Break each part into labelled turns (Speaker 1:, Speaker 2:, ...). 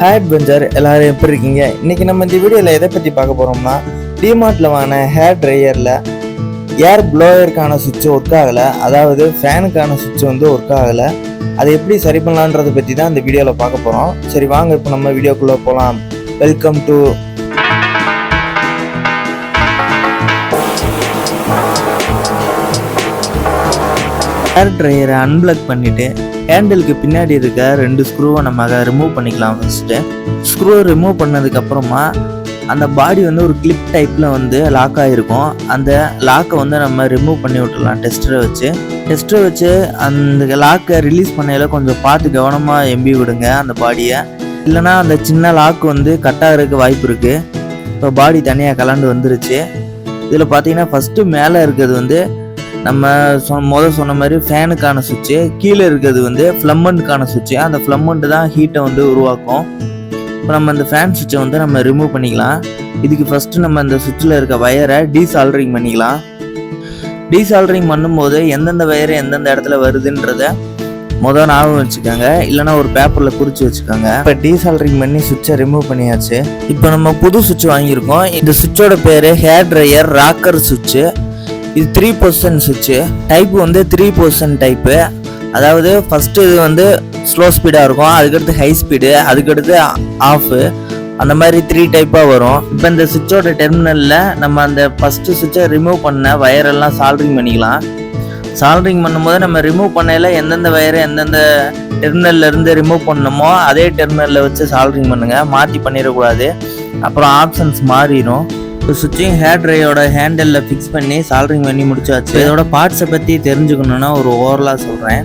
Speaker 1: Hair adventure எல்லாரும் எப்படி இருக்கீங்க? இன்னைக்கு நம்ம இந்த வீடியோவில் எதை பற்றி பார்க்க போகிறோம்னா டிமார்ட்டில் வாங்கின ஹேர் ட்ரையரில் ஏர் ப்ளோயருக்கான சுவிட்ச் ஒர்க் ஆகலை. அதாவது ஃபேனுக்கான சுவிட்ச் வந்து ஒர்க் ஆகலை. அதை எப்படி சரி பண்ணலான்றதை பற்றி தான் இந்த வீடியோவில் பார்க்க போகிறோம் சரி வாங்க இப்போ நம்ம வீடியோக்குள்ளே போகலாம் வெல்கம் டு ஹேர் ட்ரையரை அன்பிளக் பண்ணிவிட்டு ஹேண்டிலுக்கு பின்னாடி இருக்க ரெண்டு ஸ்க்ரூவை நம்ம அதை ரிமூவ் பண்ணிக்கலாம் ஃபஸ்ட்டு ஸ்க்ரூவை ரிமூவ் பண்ணதுக்கப்புறமா அந்த பாடி வந்து ஒரு கிளிப் டைப்பில் வந்து லாக் ஆகிருக்கும் அந்த லாக்கை வந்து நம்ம ரிமூவ் பண்ணி விட்டுடலாம் டெஸ்டரை வச்சு. டெஸ்டரை வச்சு அந்த லாக்கை ரிலீஸ் பண்ணையில் கொஞ்சம் பார்த்து கவனமாக எம்பி விடுங்க அந்த பாடியை இல்லைனா அந்த சின்ன லாக் வந்து கட் ஆகிறதுக்கு வாய்ப்பு இருக்குது இப்போ பாடி தனியாக கலந்து வந்துருச்சு. இதில் பார்த்தீங்கன்னா ஃபஸ்ட்டு மேலே இருக்கிறது வந்து நம்ம சொ முதல் சொன்ன மாதிரி ஃபேனுக்கான சுவிட்சு கீழே இருக்கிறது வந்து ஃப்ளம்மண்ட்டுக்கான சுவிட்சு. அந்த ஃப்ளம்மண்ட்டு தான் ஹீட்டை வந்து உருவாக்கும். இப்போ நம்ம இந்த ஃபேன் சுவிட்சை வந்து நம்ம ரிமூவ் பண்ணிக்கலாம். இதுக்கு ஃபஸ்ட்டு நம்ம இந்த சுவிட்சில் இருக்க வயரை டீசால்டரிங் பண்ணிக்கலாம். டீசால்டரிங் பண்ணும்போது எந்தெந்த வயர் எந்தெந்த இடத்துல வருதுன்றத முதல் ஞாபகம் வச்சுக்கோங்க. இல்லைனா ஒரு பேப்பரில் குறித்து வச்சுக்கோங்க. இப்போ டீசால்டரிங் பண்ணி சுவிட்சை ரிமூவ் பண்ணியாச்சு. இப்போ நம்ம புது சுவிட்ச் வாங்கியிருக்கோம். இந்த சுவிட்சோட பேர் ஹேர் ட்ரையர் ராக்கர் சுவிட்சு. இது த்ரீ பொசிஷன் சுவிட்சு டைப் வந்து த்ரீ பொசிஷன் டைப்பு அதாவது ஃபஸ்ட்டு இது வந்து ஸ்லோ ஸ்பீடாக இருக்கும். அதுக்கடுத்து ஹை ஸ்பீடு அதுக்கடுத்து ஆஃபு அந்த மாதிரி த்ரீ டைப்பாக வரும். இப்போ இந்த சுவிட்சோட டெர்மினலில் நம்ம அந்த ஃபஸ்ட்டு சுவிட்சை ரிமூவ் பண்ண வயரெல்லாம் சால்ட்ரிங் பண்ணிக்கலாம். சால்ட்ரிங் பண்ணும்போது நம்ம ரிமூவ் பண்ணையில் எந்தெந்த வயரை எந்தெந்த டெர்மினல்லேருந்து ரிமூவ் பண்ணணுமோ அதே டெர்மினலில் வச்சு சால்ட்ரிங் பண்ணுங்கள் மாற்றி பண்ணிடக்கூடாது. அப்புறம் ஆப்ஷன்ஸ் மாறிடும். சுவிட்சிங் ஹேர் ட்ரையோட ஹேண்டலில் ஃபிக்ஸ் பண்ணி சால்ட்ரிங் பண்ணி முடிச்சாச்சு. இதோட பார்ட்ஸை பற்றி தெரிஞ்சுக்கணுன்னா ஒரு ஓவரலாக சொல்கிறேன்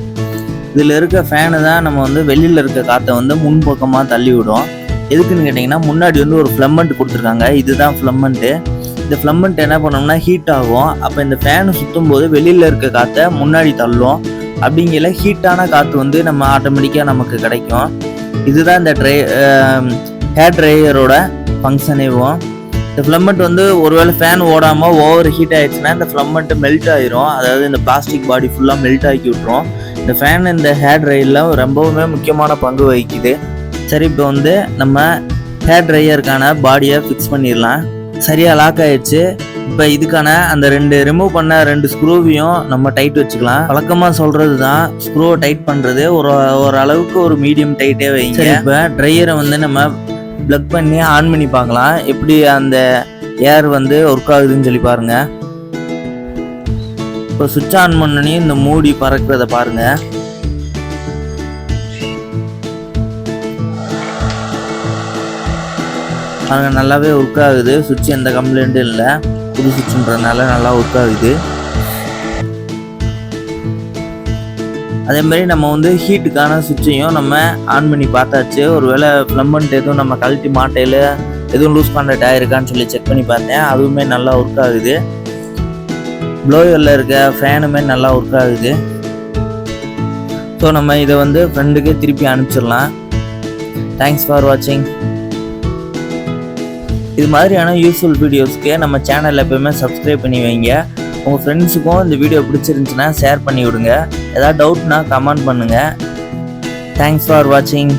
Speaker 1: இதில் இருக்க ஃபேனு தான் நம்ம வந்து வெளியில் இருக்க காற்றை வந்து முன்பக்கமாக தள்ளி விடும் எதுக்குன்னு கேட்டிங்கன்னா முன்னாடி வந்து ஒரு ஃப்ளம்மண்ட் கொடுத்துருக்காங்க. இதுதான் ஃப்ளம்மண்ட்டு இந்த ஃப்ளம்மண்ட் என்ன பண்ணோம்னா ஹீட் ஆகும். அப்போ இந்த ஃபேனு சுற்றும் போது வெளியில் இருக்க காற்றை முன்னாடி தள்ளும். அப்படிங்கிற ஹீட்டான காற்று வந்து நம்ம ஆட்டோமேட்டிக்காக நமக்கு கிடைக்கும். இதுதான் இந்த ட்ரை ஹேர் ட்ரையரோட ஃபங்க்ஷனேவும் இந்த ஃப்ளம்மண்ட் வந்து ஒருவேளை ஃபேன் ஓடாமல் ஓவர் ஹீட் ஆயிடுச்சுன்னா இந்த ஃப்ளம்மண்ட் மெல்ட் ஆயிரும். அதாவது இந்த பிளாஸ்டிக் பாடி ஃபுல்லாக மெல்ட் ஆக்கி விட்ரும் இந்த ஃபேன் இந்த ஹேர் ட்ரையில் ரொம்பவுமே முக்கியமான பங்கு வகிக்குது. சரி இப்போ வந்து நம்ம ஹேர் ட்ரையருக்கான பாடியை ஃபிக்ஸ் பண்ணிடலாம். சரியாக லாக் ஆயிடுச்சு. இப்போ இதுக்கான அந்த ரெண்டு ரிமூவ் பண்ண ரெண்டு ஸ்க்ரூவையும் நம்ம டைட் வச்சுக்கலாம். வழக்கமாக சொல்கிறது தான் ஸ்க்ரூவை டைட் பண்ணுறது ஒரு ஒரு அளவுக்கு ஒரு மீடியம் டைட்டே வைங்க. இப்போ ட்ரையரை வந்து நம்ம ப்ளக் பண்ணி ஆன் பண்ணி பார்க்கலாம். எப்படி அந்த ஏர் வந்து ஒர்க் ஆகுதுன்னு சொல்லி பாருங்க. இப்போ சுவிட்ச் ஆன் பண்ணனே இந்த மூடி பறக்கிறத பாருங்க. பாருங்க நல்லாவே ஒர்க் ஆகுது. சுவிட்ச் எந்த கம்ப்ளைண்ட்டும் இல்லை. புது சுவிட்சுன்றதுனால நல்லா ஒர்க் ஆகுது. அதே மாதிரி நம்ம வந்து ஹீட்டுக்கான சுவிட்சையும் நம்ம ஆன் பண்ணி பார்த்தாச்சு. ஒரு வேளை ப்ளம்பன்ட் எதுவும் நம்ம கழட்டி மாட்டையில் எதுவும் லூஸ் கான்டாக்ட் ஆகிருக்கான்னு சொல்லி செக் பண்ணி பார்த்தேன். அதுவுமே நல்லா ஒர்க் ஆகுது. ப்ளோயரில் இருக்க ஃபேனுமே நல்லா ஒர்க் ஆகுது. ஸோ நம்ம இதை வந்து ஃப்ரெண்டுக்கு திருப்பி அனுப்பிச்சிடலாம். தேங்க்ஸ் ஃபார் வாட்சிங் இது மாதிரியான யூஸ்ஃபுல் வீடியோஸ்க்கு நம்ம சேனலில் எப்பயுமே சப்ஸ்கிரைப் பண்ணி வைங்க. உங்கள் ஃப்ரெண்ட்ஸுக்கும் இந்த வீடியோ பிடிச்சிருந்துச்சுன்னா ஷேர் பண்ணி விடுங்க ஏதாவது டவுட்னா கமெண்ட் பண்ணுங்கள் தேங்க்ஸ் ஃபார் வாட்சிங்